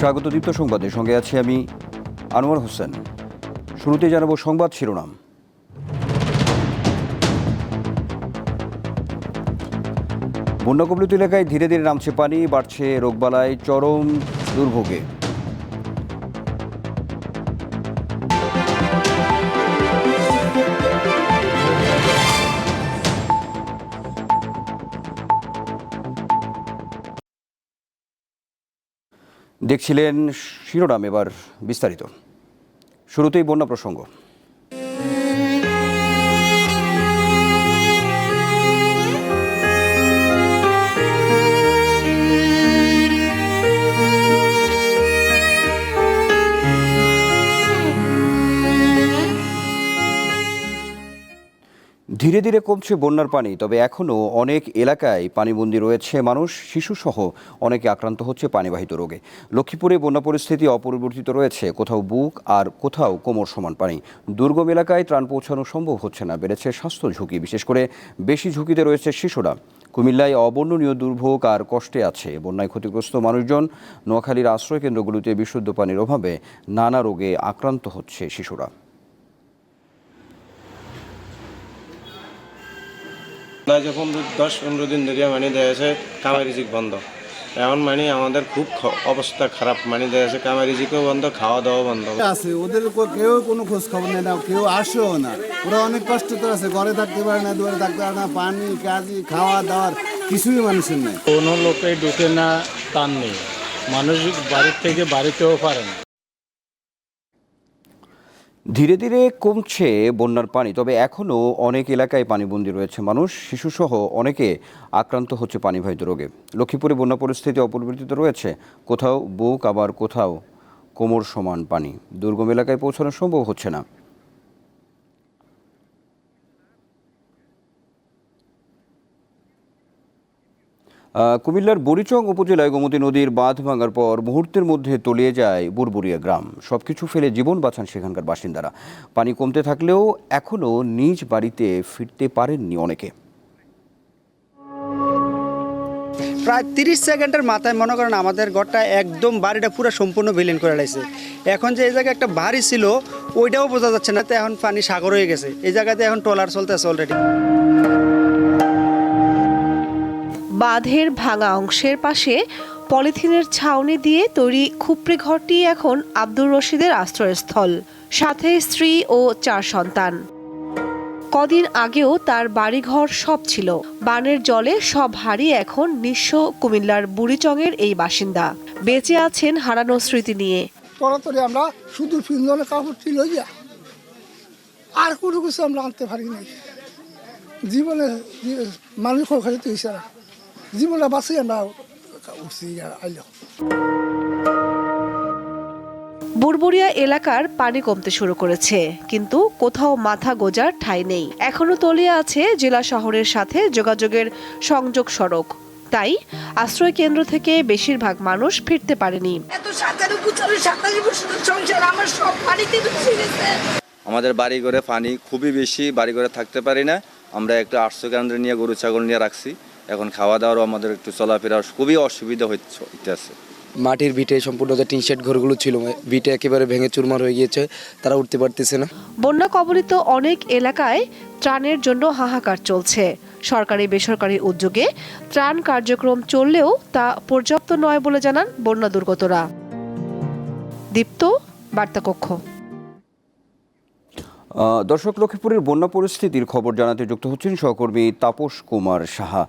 স্বাগত দীপ্ত সংবাদে সঙ্গে আছি আমি আনোয়ার হোসেন। শুরুতে জানাব সংবাদ শিরোনাম। বন্যাকবলিত এলাকায় ধীরে ধীরে নামছে পানি, বাড়ছে রোগবালায় চরম দুর্ভোগে। দেখছিলেন শিরোনাম এবার বিস্তারিত। শুরুতেই বন্যা প্রসঙ্গ। ধীরে ধীরে কমছে বন্যার পানি, তবে এখনও অনেক এলাকায় পানিবন্দি রয়েছে মানুষ, শিশুসহ অনেকে আক্রান্ত হচ্ছে পানিবাহিত রোগে। লক্ষ্মীপুরে বন্যা পরিস্থিতি অপরিবর্তিত রয়েছে, কোথাও বুক আর কোথাও কোমর সমান পানি। দুর্গম এলাকায় ত্রাণ পৌঁছানো সম্ভব হচ্ছে না, বেড়েছে স্বাস্থ্য ঝুঁকি, বিশেষ করে বেশি ঝুঁকিতে রয়েছে শিশুরা। কুমিল্লায় অবর্ণনীয় দুর্ভোগ আর কষ্টে আছে, বন্যায় ক্ষতিগ্রস্ত মানুষজন, নোয়াখালীর আশ্রয় কেন্দ্রগুলোতে বিশুদ্ধ পানির অভাবে নানা রোগে আক্রান্ত হচ্ছে শিশুরা। না যখন দশ পনেরো দিন ধরে মানে দেয়া আছে কামারিজিক বন্ধ। এখন মানে আমাদের খুব অবস্থা খারাপ মানে দেয়া আছে কামারিজিকও বন্ধ খাওয়া দাওয়া বন্ধ আছে? ওদের কেউ কোনো খোঁজ খবর নেয় না কেউ আসেও না। ওরা অনেক কষ্ট তো আছে ঘরে থাকতে পারে না দুয়ারে থাকতে পারে না পানি কাজি খাওয়া দাওয়ার কিছুই মানুষের নেই। কোনো লোকে ঢুকে না তার নেই। মানুষ বাড়ির থেকে বাড়িতেও পারে না। ধীরে ধীরে কমছে বন্যার পানি, তবে এখনও অনেক এলাকায় পানিবন্দী রয়েছে মানুষ, শিশুসহ অনেকে আক্রান্ত হচ্ছে পানিবাহিত রোগে। লক্ষ্মীপুরে বন্যা পরিস্থিতি অপরিবর্তিত রয়েছে, কোথাও বুক, আবার কোথাও কোমর সমান পানি। দুর্গম এলাকায় পৌঁছানো সম্ভব হচ্ছে না। কুমিল্লার বরিচং উপজেলায় গোমতী নদীর বাঁধ ভাঙার পর মুহূর্তের মধ্যে তলিয়ে যায় বুরবুরিয়া গ্রাম। সবকিছু ফেলে জীবন বাঁচান সেখানকার বাসিন্দারা। পানি কমতে থাকলেও এখনও নিজ বাড়িতে ফিরতে পারেননি অনেকে। প্রায় তিরিশ সেকেন্ডের মাথায় মনে করেন আমাদের ঘরটা একদম বাড়িটা পুরো সম্পূর্ণ ভিলেন করে লাইছে। এখন যে এই জায়গায় একটা বাড়ি ছিল, ওইটাও বোঝা যাচ্ছে না। তো এখন পানি সাগর হয়ে গেছে। এই জায়গাতে এখন ট্রলার চলতেছে অলরেডি বাঁধের ভাঙা অংশের পাশে পলিথিনের ছাউনি দিয়ে তৈরি খুপড়ি ঘরটি এখন আব্দুর রশিদের আশ্রয়স্থল, সাথে স্ত্রী ও চার সন্তান। কদিন আগেও তার বাড়িঘর সব ছিল। বানের জলে সব হারিয়ে এখন নিঃস্ব কুমিল্লার বুড়িচংয়ের এই বাসিন্দা। বেঁচে আছেন হারানো স্মৃতি নিয়ে। তরাতরি আমরা শুধু পিন্দনের কাপড় ছিল আর কোনো কিছু আমরা আনতে পারি নাই। জীবনে মানুষ ইশারা জীবনে বাঁচি আমরা উঠছি আইল বুরবুরিয়া এলাকার পানি কমতে শুরু করেছে কিন্তু কোথাও মাথা গোজার ঠাঁই নেই। এখনও তলিয়ে আছে জেলা শহরের সাথে যোগাযোগের সংযোগ সড়ক। তাই আশ্রয় কেন্দ্র থেকে বেশিরভাগ মানুষ ফিরতে পারেনি। আমাদের বাড়ি ঘরে পানি খুবই বেশি বাড়ি ঘরে থাকতে পারি না। আমরা একটু আটশো কেন্দ্রে নিয়ে গরু ছাগল নিয়ে রাখছি। এখন খাওয়া দাওয়ারও আমাদের একটু চলাফেরার খুবই অসুবিধা হচ্ছে হইতেছে। মাটির ভিটে সম্পূর্ণ যে টিন শেড ঘরগুলো ছিল ভিটে একেবারে ভেঙে চুরমার হয়ে গিয়েছে তারা উঠতে পারতেছে না। বন্যা কবলিত অনেক এলাকায় ত্রাণের জন্য হাহাকার চলছে। সরকারি বেসরকারি উদ্যোগে ত্রাণ কার্যক্রম চললেও তা পর্যাপ্ত নয় বলে জানান বন্যা দুর্গতরা। দীপ্ত বার্তাকক্ষ। দর্শক, লক্ষ্মীপুরের বন্যা পরিস্থিতির খবর জানাতে যুক্ত হচ্ছেন সহকর্মী তাপস কুমার সাহা।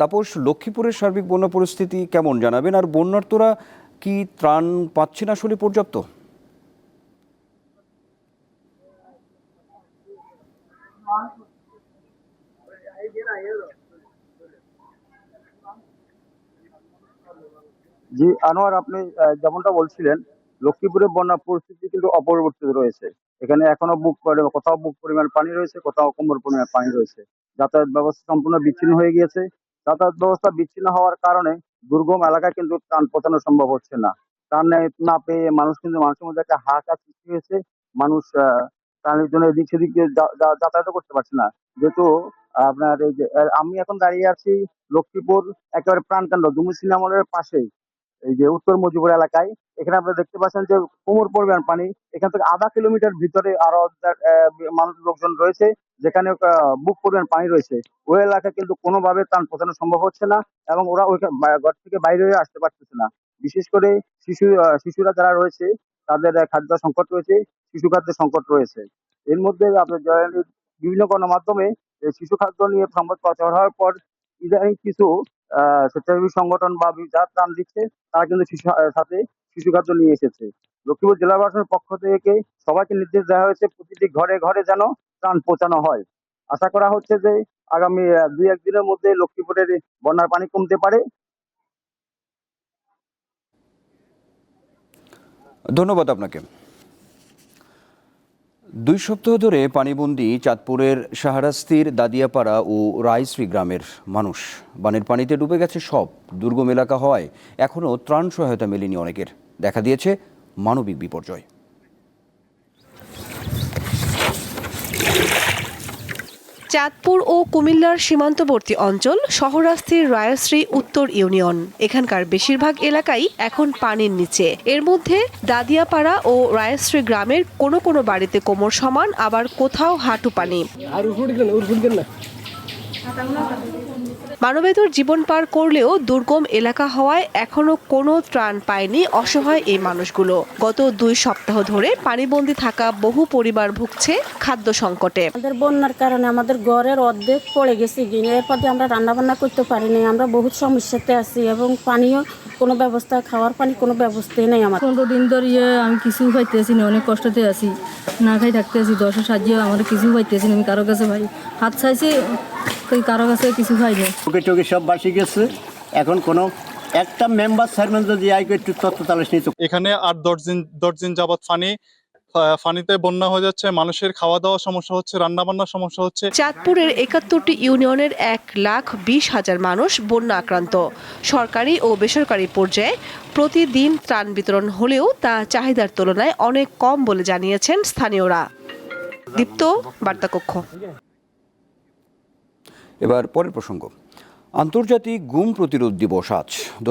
তাপস, লক্ষ্মীপুরের সার্বিক বন্যা পরিস্থিতি কেমন জানাবেন? আর বন্যার্তরা কি ত্রাণ পাচ্ছেন আসলে পর্যাপ্ত? জি, আনোয়ার, আপনি যেমনটা বলছিলেন লক্ষ্মীপুরে বন্যা পরিস্থিতি কিন্তু অপরিবর্তিত রয়েছে। এখানে এখনও বুক কোথাও বুক পরিমাণ পানি রয়েছে, কোথাও কোমর পরিমাণ পানি রয়েছে। যাতায়াত ব্যবস্থা সম্পূর্ণ বিচ্ছিন্ন হয়ে গিয়েছে। যাতায়াত ব্যবস্থা বিচ্ছিন্ন হওয়ার কারণে দুর্গম এলাকায় কিন্তু ত্রাণ পৌঁছানো সম্ভব হচ্ছে না। ত্রাণ না পেয়ে মানুষ কিন্তু মানুষের মধ্যে একটা হাহাকার সৃষ্টি হয়েছে। মানুষ ত্রাণের জন্য এদিক সেদিক যাতায়াত করতে পারছে না। যেহেতু আপনার এই যে আমি এখন দাঁড়িয়ে আছি লক্ষ্মীপুর, একেবারে প্রাণকাণ্ড দুমু সিনেমা হলের পাশেই। এই যে উত্তর মজিপুর এলাকায়, এখানে আপনারা দেখতে পাচ্ছেন যে কোমর পরিমাণ পানি। এখান থেকে আধা কিলোমিটার ভিতরে আরও মানুষ, লোকজন রয়েছে, যেখানে বুক পরিমাণ পানি রয়েছে। ওই এলাকা কিন্তু কোনোভাবে ত্রাণ পৌঁছানো সম্ভব হচ্ছে না এবং ওরা ওই ঘর থেকে বাইরে হয়ে আসতে পারতেছে না। বিশেষ করে শিশু শিশুরা যারা রয়েছে, তাদের খাদ্য সংকট রয়েছে, শিশু খাদ্যের সংকট রয়েছে। এর মধ্যে আপনার বিভিন্ন গণমাধ্যমে শিশু খাদ্য নিয়ে সংবাদ প্রচার হওয়ার পর, ইদানিং কিছু স্বেচ্ছাসেবী সংগঠন বা যারা ত্রাণ দিচ্ছে, তারা কিন্তু সাথে শিশু খাদ্য নিয়ে এসেছে। লক্ষ্মীপুর জেলা প্রশাসনের পক্ষ থেকে সবাইকে নির্দেশ দেওয়া হয়েছে প্রতিটি ঘরে ঘরে যেন ত্রাণ পৌঁছানো হয়। আশা করা হচ্ছে যে আগামী দুই একদিনের মধ্যে লক্ষ্মীপুরের বন্যার পানি কমতে পারে। ধন্যবাদ আপনাকে। দুই সপ্তাহ ধরে পানিবন্দি চাঁদপুরের শাহরাস্তির দাদিয়াপাড়া ও রায়শ্রী গ্রামের মানুষ। বানের পানিতে ডুবে গেছে সব। দুর্গম এলাকা হওয়ায় এখনও ত্রাণ সহায়তা মেলেনি অনেকের। দেখা দিয়েছে মানবিক বিপর্যয়। চাঁদপুর ও কুমিল্লার সীমান্তবর্তী অঞ্চল শহরাস্থির রায়শ্রী উত্তর ইউনিয়ন। এখানকার বেশিরভাগ এলাকাই এখন পানির নিচে। এর মধ্যে দাদিয়াপাড়া ও রায়শ্রী গ্রামের কোনো কোনো বাড়িতে কোমর সমান, আবার কোথাও হাঁটু পানি। মানবেতর জীবন পার করলেও দুর্গম এলাকা হওয়ায় এখনও কোনো ত্রাণ পায়নি অসহায় এই মানুষগুলো। গত দুই সপ্তাহ ধরে পানিবন্দী থাকা বহু পরিবার ভুগছে খাদ্য সংকটে। আমাদের বন্যার কারণে আমাদের ঘরের অর্ধেক পড়ে গেছে এরপর আমরা রান্না বান্না করতে পারিনি আমরা বহুত সমস্যাতে আছি এবং পানিও কোনো ব্যবস্থা খাওয়ার পানি কোনো ব্যবস্থাই নেই আমার। পনেরো দিন ধরে আমি কিছু পাইতেছি না অনেক কষ্টতে আছি। না খাই থাকতে আছি দশে সাজিয়ে আমার কিছু পাইতেছি না আমি কারও কাছে ভাই হাত চাইছি কই কারও কাছে কিছু পাই না চোখে চোখে সব বাসি গেছে। এখন কোনো একটা মেম্বার চেয়ারম্যান যদি আই একটু তত্ত্ব তালাশ নিত এখানে আর দশ দিন দশ দিন যাবৎ ফানি ফানিতে বন্যা হয়ে যাচ্ছে মানুষের খাওয়া দাওয়ার সমস্যা হচ্ছে রান্না বান্নার সমস্যা হচ্ছে। চাঁদপুরের একাত্তরটি ইউনিয়নের এক লাখ বিশ হাজার মানুষ বন্যা আক্রান্ত সরকারি ও বেসরকারি পর্যায়ে প্রতিদিন ত্রাণ বিতরণ হলেও তা চাহিদার তুলনায় অনেক কম বলে জানিয়েছেন স্থানীয়রা। দীপ্ত বার্তাকক্ষ। এবার পরের প্রসঙ্গ। আন্তর্জাতিক গুম প্রতিরোধ দিবস আজ। দু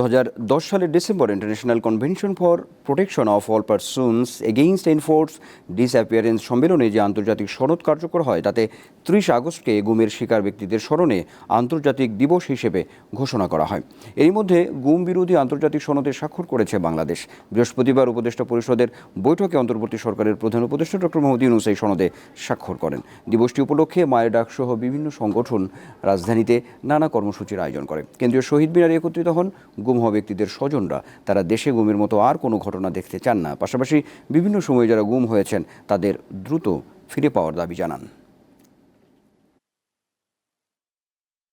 দশ সালের December international convention for protection of all persons against enforce disappearance সম্মেলনে যে আন্তর্জাতিক সনদ কার্যকর হয়, তাতে ত্রিশ আগস্টকে গুমের শিকার ব্যক্তিদের স্মরণে আন্তর্জাতিক দিবস হিসেবে ঘোষণা করা হয়। এরই মধ্যে গুম বিরোধী আন্তর্জাতিক সনদে স্বাক্ষর করেছে বাংলাদেশ। বৃহস্পতিবার উপদেষ্টা পরিষদের বৈঠকে অন্তর্বর্তী সরকারের প্রধান উপদেষ্টা ডক্টর মোহাম্মদ ইউনুস এই সনদে স্বাক্ষর করেন। দিবসটি উপলক্ষে মায়ের ডাকসহ বিভিন্ন সংগঠন রাজধানীতে নানা কর্মসূচির আয়োজন করে। কেন্দ্রীয় শহীদ মিনারে একত্রিত হন গুম হওয়া ব্যক্তিদের স্বজনরা। তারা দেশে গুমের মতো আর কোনো ঘটনা দেখতে চান না। পাশাপাশি বিভিন্ন সময়ে যারা গুম হয়েছেন, তাদের দ্রুত ফিরে পাওয়ার দাবি জানান।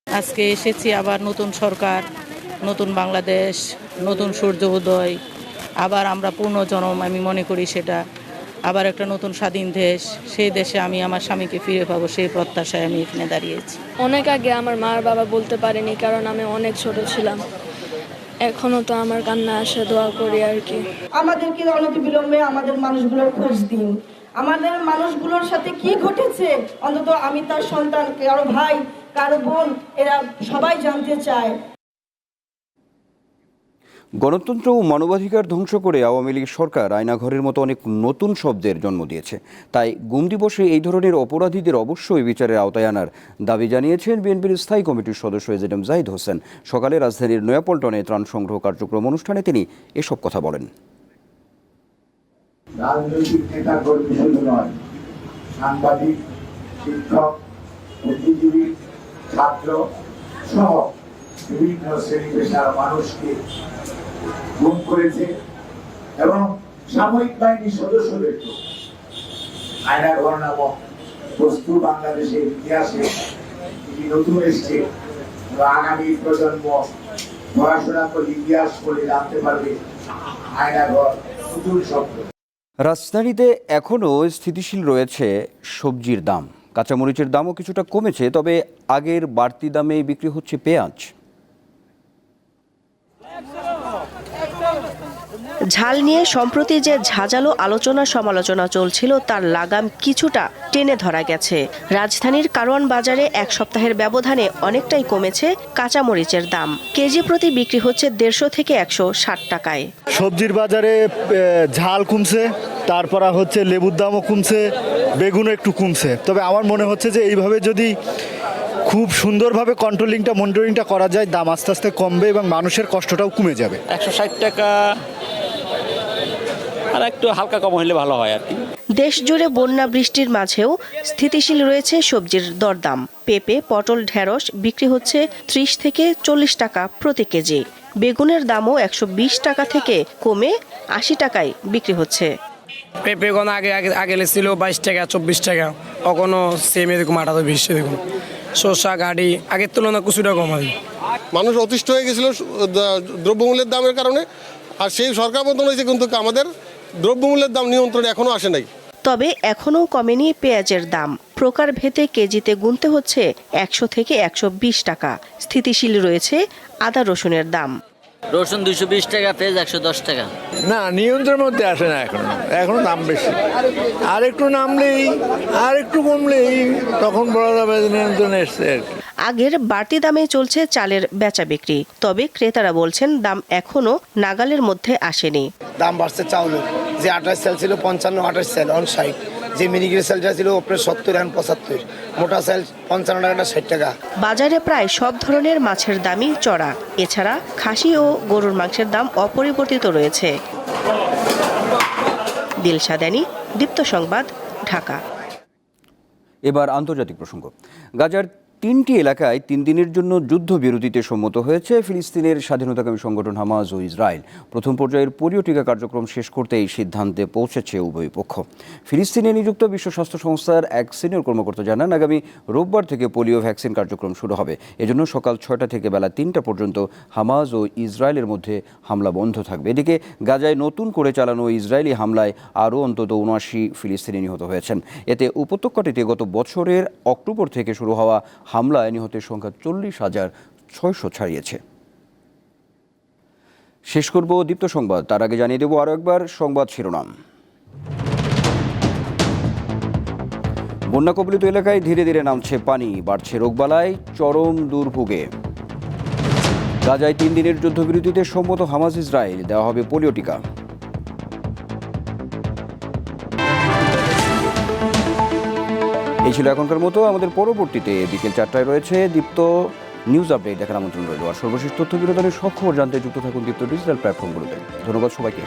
আজকে এসেছি আবার নতুন সরকার, নতুন বাংলাদেশ, নতুন সূর্য উদয়, আবার আমরা পূর্ণ জনম আমি মনে করি সেটা। আবার একটা নতুন স্বাধীন দেশ সেই দেশে আমি আমার স্বামীকে ফিরে পাবো সেই প্রত্যাশায় আমি এখানে দাঁড়িয়েছি। অনেক আগে আমার মার বাবা বলতে পারেনি কারণ আমি অনেক ছোট ছিলাম। এখনও তো আমার কান্না আসে দোয়া করি আর কি। আমাদেরকে অনতি বিলম্বে আমাদের মানুষগুলোর খোঁজ দিন। আমাদের মানুষগুলোর সাথে কি ঘটেছে? অন্তত আমি তার সন্তান কারও ভাই কারও বোন এরা সবাই জানতে চায়। গণতন্ত্র ও মানবাধিকার ধ্বংস করে আওয়ামী লীগ সরকার আয়নাঘরের মতো অনেক নতুন শব্দের জন্ম দিয়েছে। তাই গুম দিবসে এই ধরনের অপরাধীদের অবশ্যই বিচারের আওতায় আনার দাবি জানিয়েছেন বিএনপির স্থায়ী কমিটির সদস্য এজেডএম জাহিদ হোসেন। সকালে রাজধানীর নয়াপল্টনে ত্রাণ সংগ্রহ কার্যক্রম অনুষ্ঠানে তিনি এসব কথা বলেন। সাংবাদিক, শিক্ষক ছাত্র সহ বিভিন্ন শ্রেণি পেশার মানুষকে গুম করেছে এবং সামরিক বাহিনীর সদস্যদেরকে আয়নাঘর নামক বস্তু বাংলাদেশের ইতিহাসে এটি নতুন এসছে। আগামী প্রজন্ম পড়াশোনা করে ইতিহাস পড়ে জানতে পারবে আয়নাঘর নতুন শব্দ রাজধানীতে এখনও স্থিতিশীল রয়েছে সবজির দাম। কাঁচামরিচের দামও কিছুটা কমেছে, তবে আগের বাড়তি দামে বিক্রি হচ্ছে পেঁয়াজ। ঝাল নিয়ে সম্প্রতি যে ঝাঁঝালো আলোচনা সমালোচনা চলছিল তার লাগাম কিছুটা টেনে ধরা গেছে। রাজধানীর কারওয়ান বাজারে এক সপ্তাহের ব্যবধানে অনেকটাই কমেছে কাঁচামরিচের দাম। কেজি প্রতি বিক্রি হচ্ছে দেড়শো থেকে একশো ষাট টাকায়। সবজির বাজারে ঝাল কমছে তারপর হচ্ছে লেবুর দামও কমছে বেগুনও একটু কমছে। তবে আমার মনে হচ্ছে যে এইভাবে যদি খুব সুন্দরভাবে কন্ট্রোলিংটা মনিটরিংটা করা যায় দাম আস্তে আস্তে কমবে এবং মানুষের কষ্টটাও কমে যাবে। একশো ষাট টাকা আর একটু হালকা কম হলে ভালো হয় আর কি। দেশ জুড়ে বন্যা বৃষ্টির মাঝেও স্থিতিশীল রয়েছে সবজির দরদাম। পেঁপে পটল ঢেঁড়স বিক্রি হচ্ছে ত্রিশ থেকে চল্লিশ টাকা প্রতি কেজি। বেগুনের দামও একশো বিশ টাকা থেকে কমে আশি টাকায় বিক্রি হচ্ছে। পেঁপে কোনো আগে আগে আগে ছিল বাইশ টাকা চব্বিশ টাকা। কখনো সেম এরকম আটা তো বিশ দেখুন শসা গাড়ি আগের তুলনায় কিছুটা কম হয়। মানুষ অতিষ্ঠ হয়ে গেছিল দ্রব্যমূল্যের দামের কারণে। আর সেই সরকার বদল হয়েছে কিন্তু আমাদের দ্রব্যমূল্যের দাম নিয়ন্ত্রণে এখনও আসে নাই। তবে এখনও কমেনি পেঁয়াজের দাম। প্রকার ভেদে কেজিতে গুনতে হচ্ছে একশো থেকে একশো বিশ টাকা। স্থিতিশীল রয়েছে আদা রসুনের দাম। রসুন দুশো বিশ টাকা পেঁয়াজ একশো দশ টাকা। না নিয়ন্ত্রণের মধ্যে আসে না এখনও। এখনও দাম বেশি। আর একটু নামলেই আর একটু কমলেই তখন বলা যাবে নিয়ন্ত্রণে এসছে আগের বাড়তি দামে চলছে চালের বেচা বিক্রি। তবে ক্রেতারা বলছেন দাম এখনও নাগালের মধ্যে আসেনি। দাম বাড়ছে চাউলের। যে আঠাশ সেল ছিল পঞ্চান্ন আঠাশ সেল অন ষাট। যে মিনিকের সেলটা ছিল ওপরে সত্তর এখন পঁচাত্তর। মোটা সেল পঞ্চান্ন টাকাটা ষাট টাকা। বাজারে প্রায় সব ধরনের মাছের দামই চড়া। এছাড়া খাসি ও গরুর মাংসের দাম অপরিবর্তিত রয়েছে। দিলশাদানি দীপ্ত সংবাদ ঢাকা। এবার আন্তর্জাতিক প্রসঙ্গ। গাজার তিনটি এলাকায় তিন দিনের জন্য যুদ্ধবিরতিতে সম্মত হয়েছে ফিলিস্তিনের স্বাধীনতাকামী সংগঠন হামাজ ও ইসরায়েল। প্রথম পর্যায়ের পোলিও টিকা কার্যক্রম শেষ করতে এই সিদ্ধান্তে পৌঁছেছে উভয় পক্ষ। ফিলিস্তিনে নিযুক্ত বিশ্ব স্বাস্থ্য সংস্থার এক সিনিয়র কর্মকর্তা জানান, আগামী রোববার থেকে পোলিও ভ্যাকসিন কার্যক্রম শুরু হবে। এজন্য সকাল ছয়টা থেকে বেলা তিনটা পর্যন্ত হামাজ ও ইসরায়েলের মধ্যে হামলা বন্ধ থাকবে। এদিকে গাজায় নতুন করে চালানো ইসরায়েলি হামলায় আরও অন্তত উনআশি ফিলিস্তিনি নিহত হয়েছেন। এতে উপত্যকাটিতে গত বছরের অক্টোবর থেকে শুরু হওয়া হামলায় নিহতের সংখ্যা চল্লিশ হাজার ছয়শো ছাড়িয়েছে। শেষ করব দীপ্ত সংবাদ। তার আগে জানিয়ে দেব আরও একবার সংবাদ শিরোনাম। বন্যা কবলিত এলাকায় ধীরে ধীরে নামছে পানি, বাড়ছে রোগবালায় চরম দুর্ভোগে। গাজায় তিন দিনের যুদ্ধবিরতিতে সম্মত হামাজ ইসরায়েল, দেওয়া হবে পোলিও টিকা। এই ছিল এখনকার মতো। আমাদের পরবর্তীতে বিকেল চারটায় রয়েছে দীপ্ত নিউজ আপডেট। দেখার আমন্ত্রণ রইল। আর সর্বশেষ তথ্য বিনোদনের সব খবর জানতে যুক্ত থাকুন দীপ্ত ডিজিটাল প্ল্যাটফর্মগুলোতে। ধন্যবাদ সবাইকে।